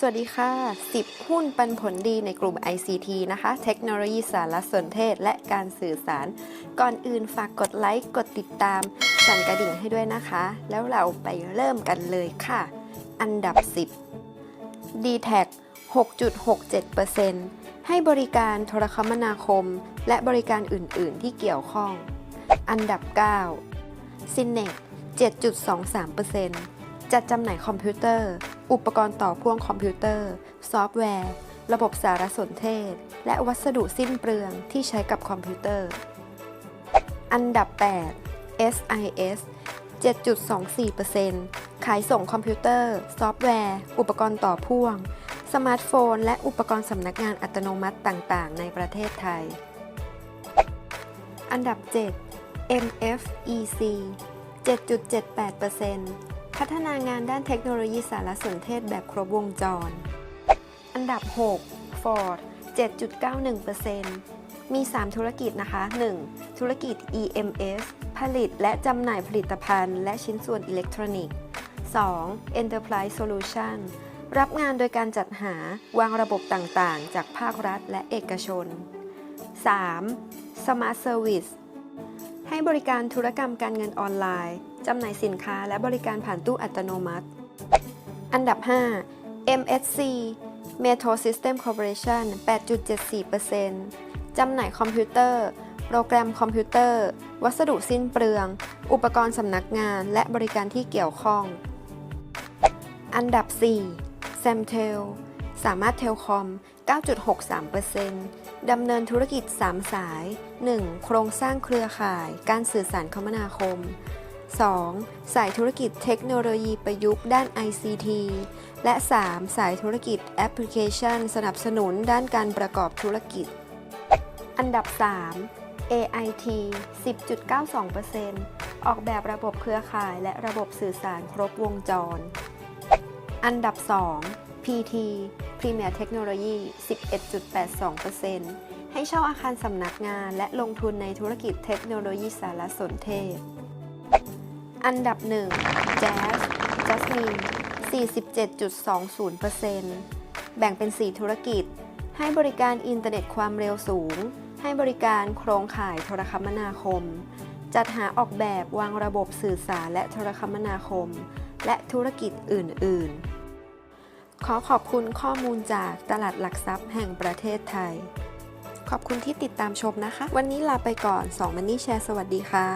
สวัสดีค่ะ 10 หุ้นปันผลดีในกลุ่ม ICT นะคะ เทคโนโลยีสารสนเทศและการสื่อสาร ก่อนอื่นฝากกดไลค์ กดติดตาม สั่นกระดิ่งให้ด้วยนะคะ แล้วเราไปเริ่มกันเลยค่ะ อันดับ 10 d t แท6.67%ให้บริการโทรคมนาคม และบริการอื่น ๆ ที่เกี่ยวข้อง อันดับ 9 s y n e c 7.23% จัดจำหน่ายคอมพิวเตอร์ อุปกรณ์ต่อพ่วงคอมพิวเตอร์ ซอฟต์แวร์ ระบบสารสนเทศ และวัสดุสิ้นเปลืองที่ใช้กับคอมพิวเตอร์ อันดับ 8 SIS 7.24%ขายส่งคอมพิวเตอร์ ซอฟต์แวร์ อุปกรณ์ต่อพ่วง สมาร์ทโฟน และอุปกรณ์สำนักงานอัตโนมัติต่างๆ ในประเทศไทย อันดับ 7 MFEC 7.78% พัฒนางานด้านเทคโนโลยีสารสนเทศแบบครบวงจร อันดับ 6 Ford 7.91%มี 3 ธุรกิจนะคะ 1. ธุรกิจ EMS ผลิตและจำหน่ายผลิตภัณฑ์ และชิ้นส่วนอิเล็กทรอนิกส์ 2. Enterprise Solution รับงานโดยการจัดหาวางระบบต่างๆ จากภาครัฐและเอกชน 3. Smart Service ให้บริการธุรกรรมการเงินออนไลน์ จำหน่ายสินค้าและบริการผ่านตู้อัตโนมัติ อันดับ 5 MSC Metro System Corporation 8.74%จำหน่ายคอมพิวเตอร์ โปรแกรมคอมพิวเตอร์ วัสดุสิ้นเปลือง อุปกรณ์สำนักงาน และบริการที่เกี่ยวข้อง อันดับ 4 Samtel สามารถเทลคอม 9.63%ดำเนินธุรกิจ 3 สาย 1. โครงสร้างเครือข่าย การสื่อสารคมนาคม 2. สายธุรกิจเทคโนโลยีประยุกต์ด้าน ICT และ 3. สายธุรกิจแอปพลิเคชัน สนับสนุนด้านการประกอบธุรกิจ อันดับ 3 AIT 10.92%ออกแบบระบบเครือข่ายและระบบสื่อสารครบวงจร อันดับ 2 PT Premier Technology 11.82%ให้เช่าอาคารสำนักงานและลงทุนในธุรกิจเทคโนโลยีสารสนเทศ อันดับ 1 Jazz Jasmine 47.20%แบ่งเป็น 4 ธุรกิจ ให้บริการอินเทอร์เน็ตความเร็วสูง ให้บริการโครงข่ายโทรคมนาคม จัดหาออกแบบวางระบบสื่อสารและโทรคมนาคม และธุรกิจอื่น ๆ ขอขอบคุณข้อมูลจากตลาดหลักทรัพย์แห่งประเทศไทย ขอบคุณที่ติดตามชมนะคะ วันนี้ลาไปก่อน2มันนี่แชร์สวัสดีค่ะ